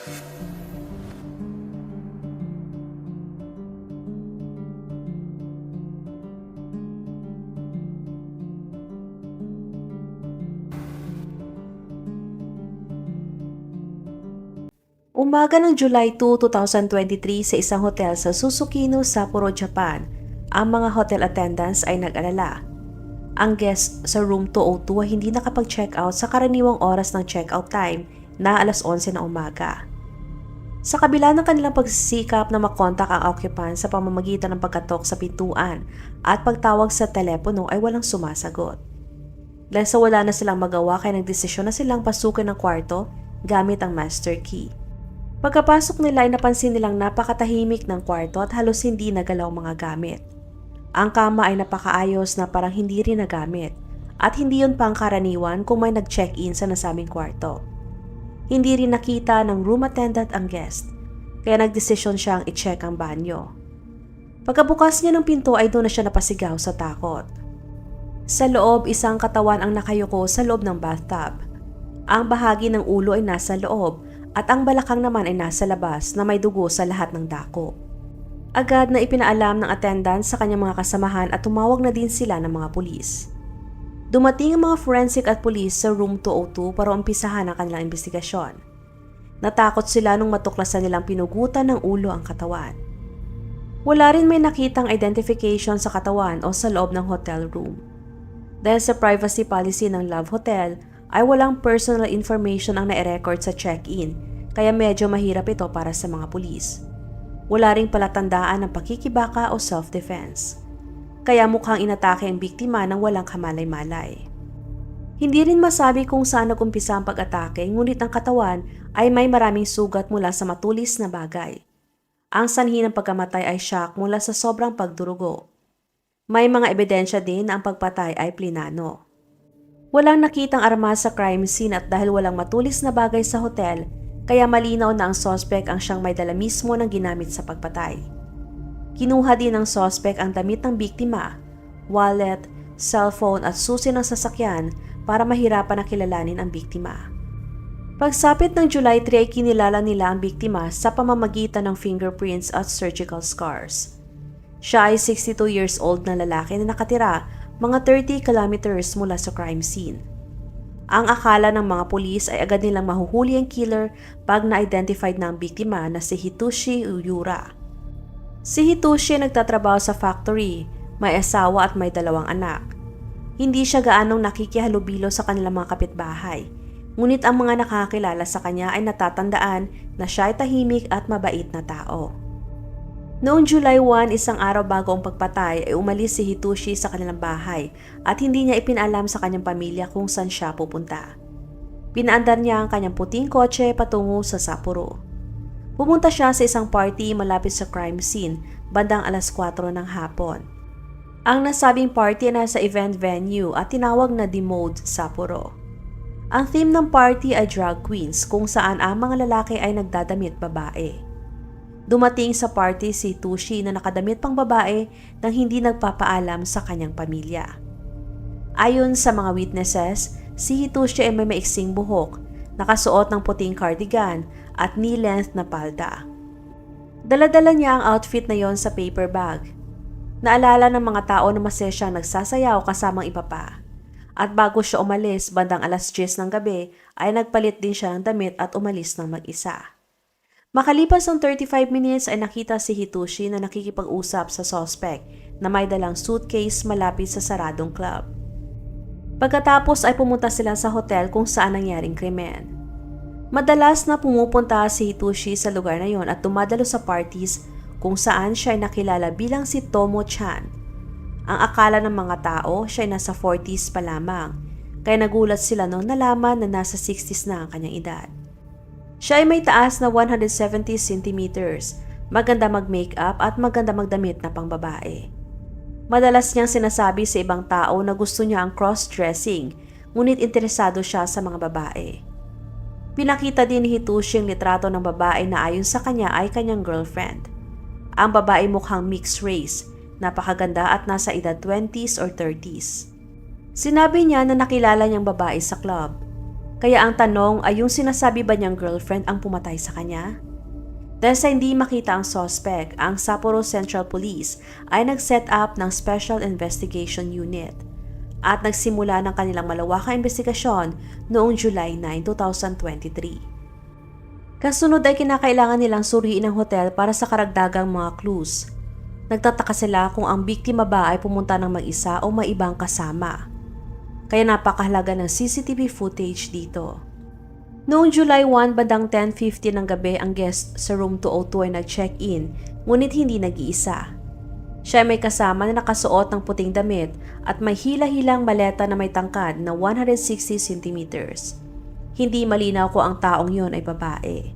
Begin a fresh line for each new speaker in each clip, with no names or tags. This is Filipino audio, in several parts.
Umaga ng July 2, 2023 sa isang hotel sa Susukino, Sapporo, Japan, ang mga hotel attendants ay nag-alala. Ang guest sa room 202 ay hindi nakapag-check out sa karaniwang oras ng check-out time na alas 11 na umaga. Sa kabila ng kanilang pagsisikap na makontak ang occupant sa pamamagitan ng pagkatok sa pintuan at pagtawag sa telepono ay walang sumasagot. Dahil sa wala na silang magawa kaya nagdesisyon na silang pasukin ng kwarto gamit ang master key. Pagkapasok nila ay napansin nilang napakatahimik ng kwarto at halos hindi nagalaw mga gamit. Ang kama ay napakaayos na parang hindi rin nagamit at hindi yun pangkaraniwan kung may nag-check-in sa nasabing kwarto. Hindi rin nakita ng room attendant ang guest, kaya nagdesisyon siyang i-check ang banyo. Pagkabukas niya ng pinto ay doon na siya napasigaw sa takot. Sa loob, isang katawan ang nakayuko sa loob ng bathtub. Ang bahagi ng ulo ay nasa loob at ang balakang naman ay nasa labas na may dugo sa lahat ng dako. Agad na ipinaalam ng attendant sa kanyang mga kasamahan at tumawag na din sila ng mga pulis. Dumating ang mga forensic at pulis sa room 202 para umpisahan ang kanilang investigasyon. Natakot sila nung matuklasan nilang pinugutan ng ulo ang katawan. Wala rin may nakitang identification sa katawan o sa loob ng hotel room. Dahil sa privacy policy ng Love Hotel, ay walang personal information ang nai-record sa check-in kaya medyo mahirap ito para sa mga pulis. Wala ring palatandaan ng pakikibaka o self-defense. Kaya mukhang inatake ang biktima ng walang kamalay-malay. Hindi rin masabi kung saan nagumpisa ang pag-atake ngunit ang katawan ay may maraming sugat mula sa matulis na bagay. Ang sanhi ng pagkamatay ay shock mula sa sobrang pagdurugo. May mga ebidensya din na ang pagpatay ay plinano. Walang nakitang armas sa crime scene at dahil walang matulis na bagay sa hotel, kaya malinaw na ang sospek ang siyang may dala mismo ng ginamit sa pagpatay. Kinuha din ng sospek ang damit ng biktima, wallet, cellphone at susi ng sasakyan para mahirapan na kilalanin ang biktima. Pagsapit ng July 3 ay kinilala nila ang biktima sa pamamagitan ng fingerprints at surgical scars. Siya ay 62 years old na lalaki na nakatira mga 30 kilometers mula sa crime scene. Ang akala ng mga pulis ay agad nilang mahuhuli ang killer pag na-identified na ang biktima na si Hitoshi Uyura. Si Hitoshi nagtatrabaho sa factory, may asawa at may dalawang anak. Hindi siya gaanong nakikihalubilo sa kanilang mga kapitbahay, ngunit ang mga nakakilala sa kanya ay natatandaan na siya ay tahimik at mabait na tao. Noong July 1, isang araw bago ang pagpatay, ay umalis si Hitoshi sa kanilang bahay at hindi niya ipinalam sa kanyang pamilya kung saan siya pupunta. Pinaandar niya ang kanyang puting kotse patungo sa Sapporo. Pumunta siya sa isang party malapit sa crime scene bandang alas 4 ng hapon. Ang nasabing party ay nasa event venue at tinawag na Demode Sapporo. Ang theme ng party ay drag queens kung saan ang mga lalaki ay nagdadamit babae. Dumating sa party si Tushi na nakadamit pang babae nang hindi nagpapaalam sa kanyang pamilya. Ayon sa mga witnesses, si Hitoshi ay may maiksing buhok, nakasuot ng puting cardigan at knee-length na palda. Daladala niya ang outfit na yon sa paper bag. Naalala ng mga tao na masaya siyang nagsasayaw kasamang iba pa. At bago siya umalis bandang alas 10 ng gabi ay nagpalit din siya ng damit at umalis ng mag-isa. Makalipas ang 35 minutes ay nakita si Hitoshi na nakikipag-usap sa suspect na may dalang suitcase malapit sa saradong club. Pagkatapos ay pumunta sila sa hotel kung saan nangyaring krimen. Madalas na pumupunta si Hitoshi sa lugar na yon at dumadalo sa parties kung saan siya ay nakilala bilang si Tomo Chan. Ang akala ng mga tao siya ay nasa 40s pa lamang, kaya nagulat sila noong nalaman na nasa 60s na ang kanyang edad. Siya ay may taas na 170 centimeters, maganda mag-makeup at maganda magdamit na pangbabae. Madalas niyang sinasabi sa ibang tao na gusto niya ang cross-dressing, ngunit interesado siya sa mga babae. Pinakita din ni Hitoshi ang litrato ng babae na ayon sa kanya ay kanyang girlfriend. Ang babae mukhang mixed race, napakaganda at nasa edad 20s or 30s. Sinabi niya na nakilala niyang babae sa club Kaya ang tanong ay yung sinasabi ba niyang girlfriend ang pumatay sa kanya? Dahil sa hindi makita ang suspect, ang Sapporo Central Police ay nag-set up ng Special Investigation Unit at nagsimula ng kanilang malawakang investigasyon noong July 9, 2023. Kasunod ay kinakailangan nilang suriin ang hotel para sa karagdagang mga clues. Nagtataka sila kung ang biktima ba ay pumunta ng mag-isa o may ibang kasama. Kaya napakahalaga ng CCTV footage dito. Noong July 1, bandang 10.50 ng gabi ang guest sa room 202 ay nag-check-in, ngunit hindi nag-iisa. Siya ay may kasama na nakasuot ng puting damit at may hila-hilang maleta na may tangkad na 160 centimeters. Hindi malinaw kung ang taong yon ay babae.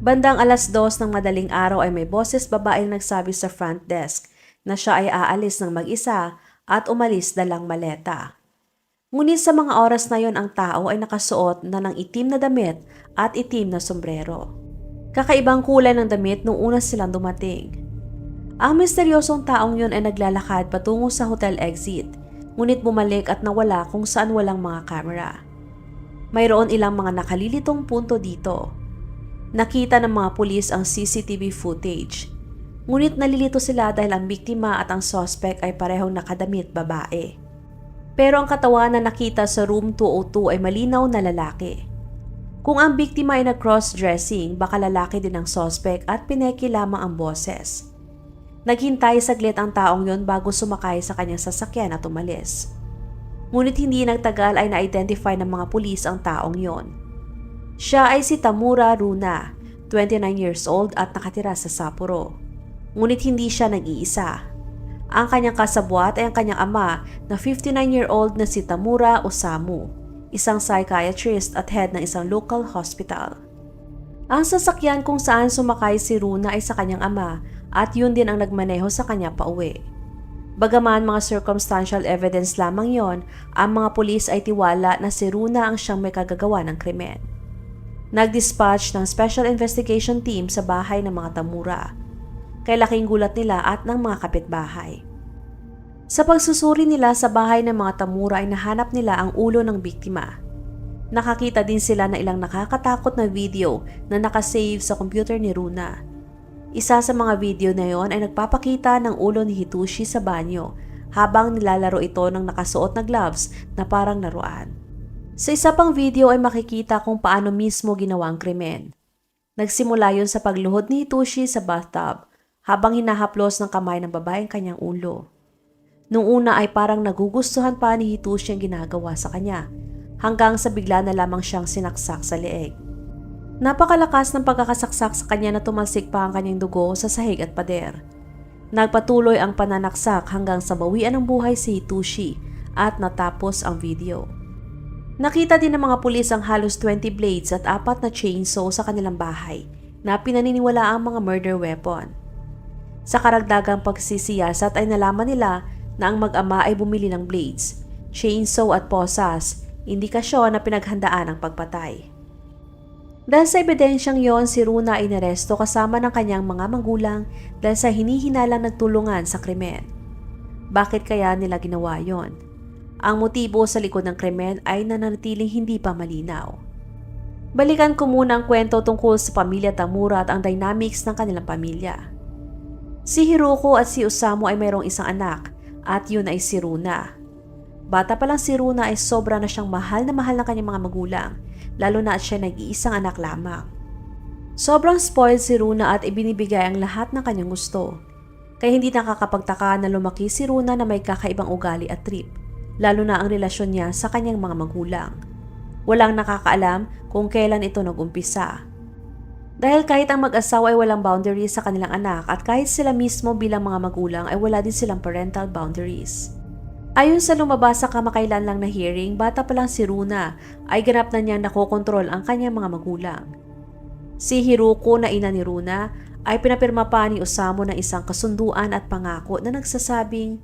Bandang alas dos ng madaling araw ay may boses babaeng nagsabi sa front desk na siya ay aalis ng mag-isa at umalis dalang maleta. Ngunit sa mga oras na yon ang tao ay nakasuot na ng itim na damit at itim na sombrero. Kakaibang kulay ng damit nung una silang dumating. Ang misteryosong taong yon ay naglalakad patungo sa hotel exit, ngunit bumalik at nawala kung saan walang mga kamera. Mayroon ilang mga nakalilitong punto dito. Nakita ng mga pulis ang CCTV footage. Ngunit nalilito sila dahil ang biktima at ang suspect ay parehong nakadamit babae. Pero ang katawan na nakita sa room 202 ay malinaw na lalaki. Kung ang biktima ay nag-cross-dressing, baka lalaki din ang suspect at pineki lamang ang boses. Naghintay saglit ang taong yon bago sumakay sa kanyang sasakyan at umalis. Ngunit hindi nagtagal ay na-identify ng mga pulis ang taong yon. Siya ay si Tamura Runa, 29 years old at nakatira sa Sapporo. Ngunit hindi siya nag-iisa. Ang kanyang kasabwat ay ang kanyang ama na 59-year-old na si Tamura Osamu, isang psychiatrist at head ng isang local hospital. Ang sasakyan kung saan sumakay si Runa ay sa kanyang ama at yun din ang nagmaneho sa kanya pauwi. Bagaman mga circumstantial evidence lamang yon, ang mga pulis ay tiwala na si Runa ang siyang may kagagawa ng krimen. Nag-dispatch ng special investigation team sa bahay ng mga Tamura kay laking gulat nila at ng mga kapitbahay. Sa pagsusuri nila sa bahay ng mga tamura ay nahanap nila ang ulo ng biktima. Nakakita din sila na ilang nakakatakot na video na nakasave sa computer ni Runa. Isa sa mga video na yon ay nagpapakita ng ulo ni Hitoshi sa banyo habang nilalaro ito ng nakasuot na gloves na parang laruan. Sa isa pang video ay makikita kung paano mismo ginawa ang krimen. Nagsimula yon sa pagluhod ni Hitoshi sa bathtub habang hinahaplos ng kamay ng babae ang kanyang ulo. Nung una ay parang nagugustuhan pa ni Hitoshi ang ginagawa sa kanya hanggang sa bigla na lamang siyang sinaksak sa leeg. Napakalakas ng pagkakasaksak sa kanya na tumalsik pa ang kanyang dugo sa sahig at pader. Nagpatuloy ang pananaksak hanggang sa bawian ng buhay si Hitoshi at natapos ang video. Nakita din ng mga pulis ang halos 20 blades at apat na chainsaw sa kanilang bahay na pinaniniwala ang mga murder weapon. Sa karagdagang pagsisiyasat ay nalaman nila na ang mag-ama ay bumili ng blades, chainsaw at posas, indikasyon na pinaghandaan ang pagpatay. Dahil sa ebidensyang yon, si Runa ay naresto kasama ng kanyang mga magulang dahil sa hinihinalang nagtulungan sa krimen. Bakit kaya nila ginawa yon? Ang motibo sa likod ng krimen ay nananatiling hindi pa malinaw. Balikan ko muna ang kwento tungkol sa pamilya Tamura at ang dynamics ng kanilang pamilya. Si Hiroko at si Osamu ay mayroong isang anak at yun ay si Runa. Bata pa lang si Runa ay sobra na siyang mahal na mahal ng kanyang mga magulang, lalo na at siya nag-iisang anak lamang. Sobrang spoiled si Runa at ibinibigay ang lahat ng kanyang gusto. Kaya hindi nakakapagtaka na lumaki si Runa na may kakaibang ugali at trip, lalo na ang relasyon niya sa kanyang mga magulang. Walang nakakaalam kung kailan ito nag-umpisa. Dahil kahit ang mag-asawa ay walang boundaries sa kanilang anak at kahit sila mismo bilang mga magulang ay wala din silang parental boundaries. Ayon sa lumabas sa kamakailan lang na hearing, bata pa lang si Runa ay ganap na niyang nakokontrol ang kanyang mga magulang. Si Hiruko na ina ni Runa ay pinapirma pa ni Osamu ng isang kasunduan at pangako na nagsasabing,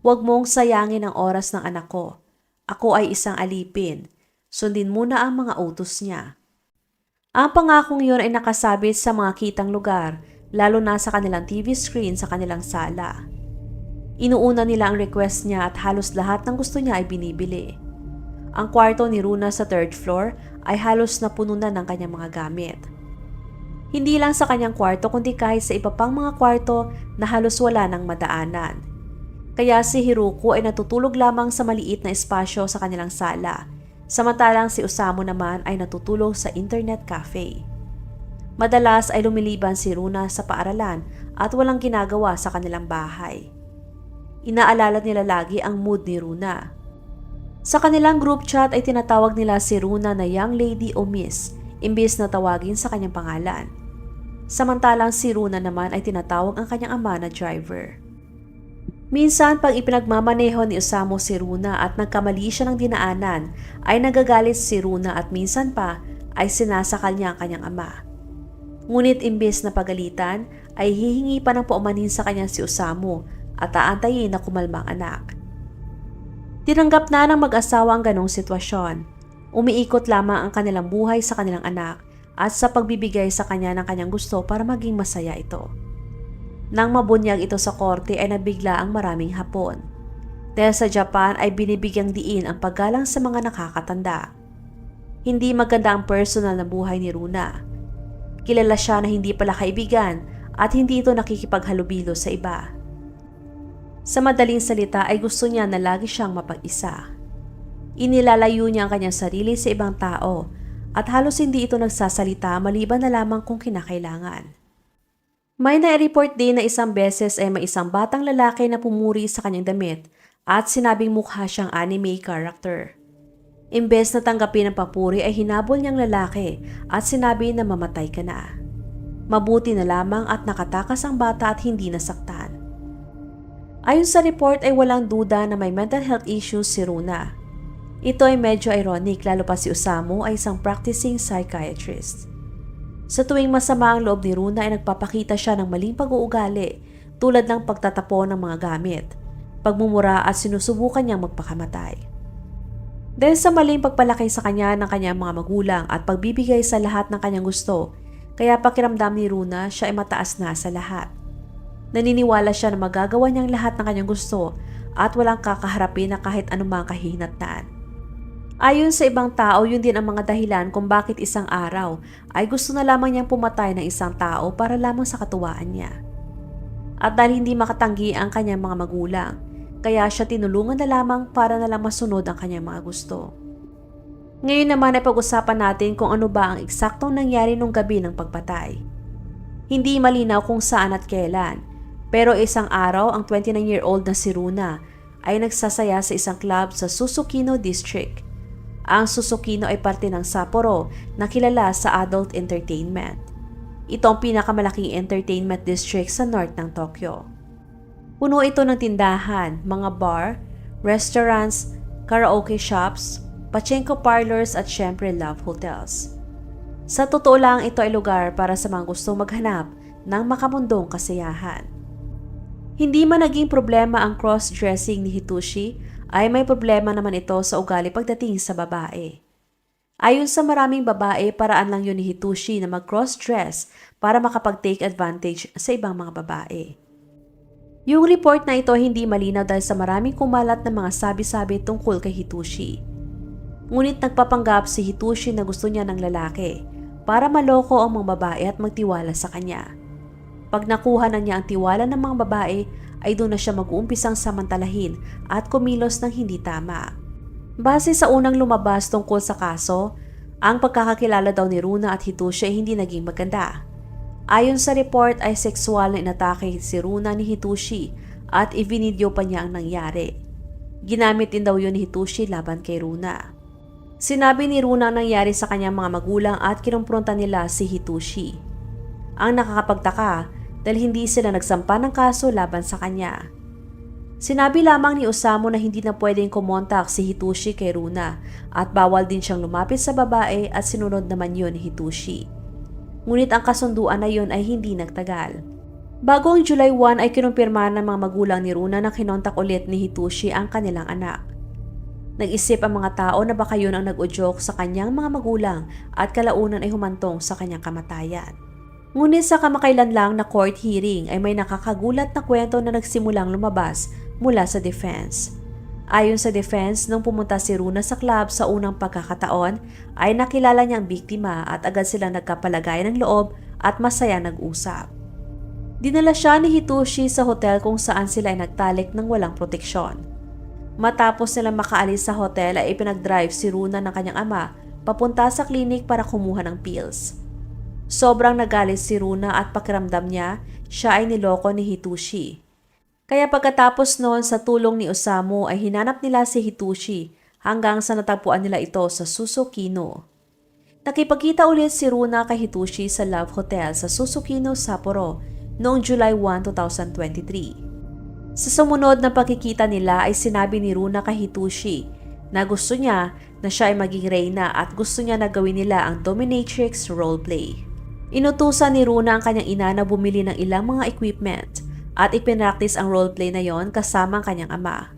Huwag mong sayangin ang oras ng anak ko. Ako ay isang alipin. Sundin muna ang mga utos niya. Ang pangakong yun ay nakasabit sa mga kitang lugar, lalo na sa kanilang TV screen sa kanilang sala. Inuuna nila ang request niya at halos lahat ng gusto niya ay binibili. ang kwarto ni Runa sa third floor ay halos napuno na ng kanyang mga gamit. Hindi lang sa kanyang kwarto kundi kahit sa iba pang mga kwarto na halos wala ng madaanan. Kaya si Hiruko ay natutulog lamang sa maliit na espasyo sa kanilang sala, samantalang si Osamu naman ay natutulog sa internet cafe. Madalas ay lumiliban si Runa sa paaralan at walang ginagawa sa kanilang bahay. Inaalala nila lagi ang mood ni Runa. Sa kanilang group chat ay tinatawag nila si Runa na young lady o miss, imbis na tawagin sa kanyang pangalan. Samantalang si Runa naman ay tinatawag ang kanyang ama na driver. Minsan pag ipinagmamaneho ni Osamu si Runa at nagkamali siya ng dinaanan, ay nagagalit si Runa at minsan pa ay sinasakal niya ang kanyang ama. Ngunit imbes na pagalitan, ay hihingi pa ng paumanin sa kanya si Osamu at aantayin na kumalma ang anak. Tinanggap na ng mag-asawa ang ganong sitwasyon. Umiikot lamang ang kanilang buhay sa kanilang anak at sa pagbibigay sa kanya ng kanyang gusto para maging masaya ito. Nang mabunyag ito sa korte ay nabigla ang maraming hapon. Dahil sa Japan ay binibigyang diin ang paggalang sa mga nakakatanda. Hindi maganda ang personal na buhay ni Runa. Kilala siya na hindi pala kaibigan at hindi ito nakikipaghalubilo sa iba. Sa madaling salita ay gusto niya na lagi siyang mapag-isa. Inilalayo niya ang kanyang sarili sa ibang tao at halos hindi ito nagsasalita maliban na lamang kung kinakailangan. May na-report din na isang beses ay may isang batang lalaki na pumuri sa kanyang damit at sinabing mukha siyang anime character. Imbes na tanggapin ang papuri ay hinabol niyang lalaki at sinabi na mamatay ka na. Mabuti na lamang at nakatakas ang bata at hindi nasaktan. Ayon sa report ay walang duda na may mental health issues si Runa. Ito ay medyo ironic lalo pa si Osamu ay isang practicing psychiatrist. Sa tuwing masama ang loob ni Runa ay nagpapakita siya ng maling pag-uugali tulad ng pagtatapon ng mga gamit, pagmumura at sinusubukan niyang magpakamatay. Dahil sa maling pagpalaki sa kanya ng kanyang mga magulang at pagbibigay sa lahat ng kanyang gusto, kaya pakiramdam ni Runa siya ay mataas na sa lahat. Naniniwala siya na magagawa niyang lahat ng kanyang gusto at walang kakaharapin na kahit anumang kahinatnan. Ayon sa ibang tao, yun din ang mga dahilan kung bakit isang araw ay gusto na lamang niyang pumatay ng isang tao para lamang sa katuwaan niya. At dahil hindi makatanggi ang kanyang mga magulang, kaya siya tinulungan na lamang para na lang masunod ang kanyang mga gusto. Ngayon naman ay pag-usapan natin kung ano ba ang eksaktong nangyari nung gabi ng pagpatay. Hindi malinaw kung saan at kailan, pero isang araw ang 29-year-old na si Runa ay nagsasaya sa isang club sa Susukino District. Ang Susukino ay parte ng Sapporo na kilala sa adult entertainment. Ito ang pinakamalaking entertainment district sa north ng Tokyo. Puno ito ng tindahan, mga bar, restaurants, karaoke shops, pachinko parlors at syempre love hotels. Sa totoo lang ito ay lugar para sa mga gustong maghanap ng makamundong kasiyahan. Hindi man naging problema ang cross-dressing ni Hitoshi ay may problema naman ito sa ugali pagdating sa babae. Ayon sa maraming babae, paraan lang yun ni Hitoshi na mag-cross-dress para makapag-take advantage sa ibang mga babae. Yung report na ito hindi malinaw dahil sa maraming kumalat na mga sabi-sabi tungkol kay Hitoshi. Ngunit nagpapanggap si Hitoshi na gusto niya ng lalaki para maloko ang mga babae at magtiwala sa kanya. Pag nakuha na niya ang tiwala ng mga babae, ay doon na siya mag-uumpisang samantalahin at kumilos ng hindi tama. Base sa unang lumabas tungkol sa kaso, ang pagkakakilala daw ni Runa at Hitoshi ay hindi naging maganda. Ayon sa report ay sexual na inatake si Runa ni Hitoshi at ivinidyo pa niya ang nangyari. Ginamit din daw yun ni Hitoshi laban kay Runa. Sinabi ni Runa ang nangyari sa kanyang mga magulang at kinumpronta nila si Hitoshi. Ang nakakapagtaka dahil hindi sila nagsampa ng kaso laban sa kanya. Sinabi lamang ni Osamu na hindi na pwedeng kumontak si Hitoshi kay Runa at bawal din siyang lumapit sa babae at sinunod naman yun ni Hitoshi. Ngunit ang kasunduan na yun ay hindi nagtagal. Bago ang July 1 ay kinumpirma ng mga magulang ni Runa na kinontak ulit ni Hitoshi ang kanilang anak. Nag-isip ang mga tao na baka yun ang nag-udyok sa kanyang mga magulang at kalaunan ay humantong sa kanyang kamatayan. Ngunit sa kamakailan lang na court hearing ay may nakakagulat na kwento na nagsimulang lumabas mula sa defense. Ayon sa defense, nung pumunta si Runa sa club sa unang pagkakataon, ay nakilala niya ang biktima at agad silang nagkapalagayan ng loob at masaya nag-usap. Dinala siya ni Hitoshi sa hotel kung saan sila ay nagtalik ng walang proteksyon. Matapos nila makaalis sa hotel ay ipinag-drive si Runa ng kanyang ama papunta sa klinik para kumuha ng pills. Sobrang nagalit si Runa at pakiramdam niya siya ay niloko ni Hitoshi. Kaya pagkatapos noon sa tulong ni Osamu ay hinanap nila si Hitoshi hanggang sa natagpuan nila ito sa Susukino. Nakipagkita ulit si Runa kay Hitoshi sa Love Hotel sa Susukino, Sapporo noong July 1, 2023. Sa sumunod na pagkikita nila ay sinabi ni Runa kay Hitoshi na gusto niya na siya ay maging reyna at gusto niya na gawin nila ang dominatrix roleplay. Inutusan ni Runa ang kanyang ina na bumili ng ilang mga equipment at ipinractice ang roleplay na yon kasama ang kanyang ama.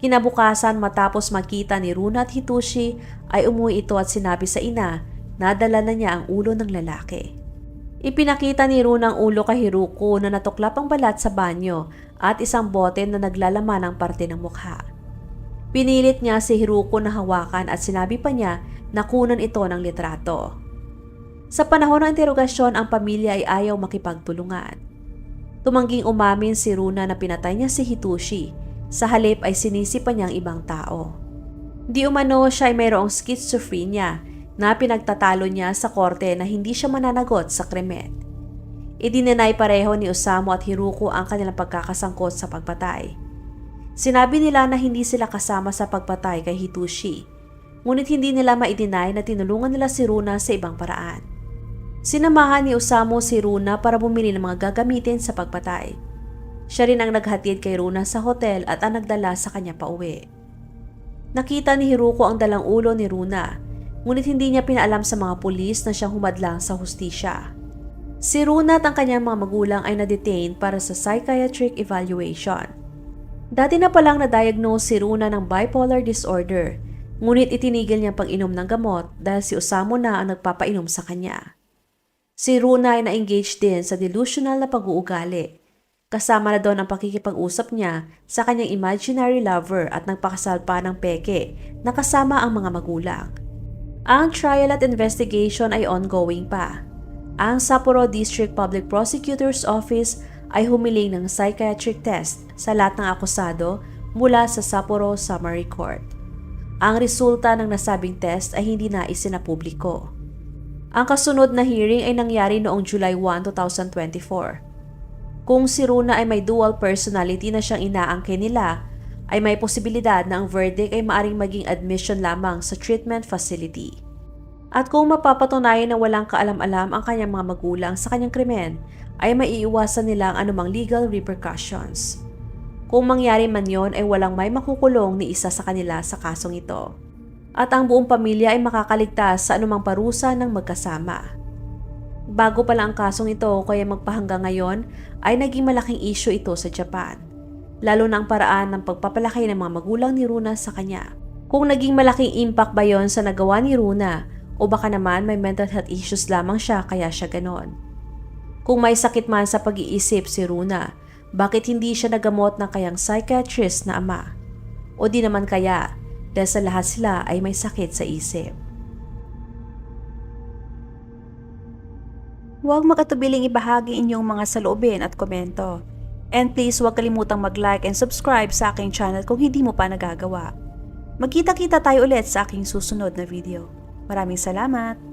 Kinabukasan matapos makita ni Runa at Hitoshi ay umuwi ito at sinabi sa ina na dala na niya ang ulo ng lalaki. Ipinakita ni Runa ang ulo kay Hiruko na natuklap ang balat sa banyo at isang bote na naglalaman ng parte ng mukha. Pinilit niya si Hiruko na hawakan at sinabi pa niya na kunan ito ng litrato. Sa panahon ng interogasyon, ang pamilya ay ayaw makipagtulungan. Tumangging umamin si Runa na pinatay niya si Hitoshi. Sa halip ay sinisi pa niyang ibang tao. Di umano siya ay mayroong schizophrenia na pinagtatalo niya sa korte na hindi siya mananagot sa krimen. Idinenay pareho ni Osamu at Hiruko ang kanilang pagkakasangkot sa pagpatay. Sinabi nila na hindi sila kasama sa pagpatay kay Hitoshi, ngunit hindi nila maidinay na tinulungan nila si Runa sa ibang paraan. Sinamahan ni Osamu si Runa para bumili ng mga gagamitin sa pagpatay. Siya rin ang naghatid kay Runa sa hotel at ang nagdala sa kanya pauwi. Nakita ni Hiruko ang dalang ulo ni Runa, ngunit hindi niya pinaalam sa mga pulis na siyang humadlang sa hustisya. Si Runa at ang kanyang mga magulang ay na-detain para sa psychiatric evaluation. Dati na palang na-diagnose si Runa ng bipolar disorder, ngunit itinigil niya pag-inom ng gamot dahil si Osamu na ang nagpapainom sa kanya. Si Runa ay na-engage din sa delusional na pag-uugali. Kasama na doon ang pakikipag-usap niya sa kanyang imaginary lover at nagpakasal pa ng peke na kasama ang mga magulang. Ang trial at investigation ay ongoing pa. Ang Sapporo District Public Prosecutor's Office ay humiling ng psychiatric test sa lahat ng akusado mula sa Sapporo Summary Court. Ang resulta ng nasabing test ay hindi na isinapubliko. Ang kasunod na hearing ay nangyari noong July 1, 2024. Kung si Runa ay may dual personality na siyang inaangkin nila, ay may posibilidad na ang verdict ay maaring maging admission lamang sa treatment facility. At kung mapapatunayan na walang kaalam-alam ang kanyang mga magulang sa kanyang krimen, ay maiiwasan nila ang anumang legal repercussions. Kung mangyari man yon ay walang may makukulong ni isa sa kanila sa kasong ito at ang buong pamilya ay makakaligtas sa anumang parusa ng magkasama. Bago pa lang ang kasong ito kaya magpahangga ngayon ay naging malaking issue ito sa Japan. Lalo na ang paraan ng pagpapalaki ng mga magulang ni Runa sa kanya. Kung naging malaking impact ba yon sa nagawa ni Runa o baka naman may mental health issues lamang siya kaya siya ganon. Kung may sakit man sa pag-iisip si Runa, bakit hindi siya nagamot ng kayang psychiatrist na ama? O di naman kaya dahil sa lahat sila ay may sakit sa isip.
Huwag makatubiling ibahagi inyong mga saloobin at komento. And please huwag kalimutang mag-like and subscribe sa aking channel kung hindi mo pa nagagawa. Magkita-kita tayo ulit sa aking susunod na video. Maraming salamat!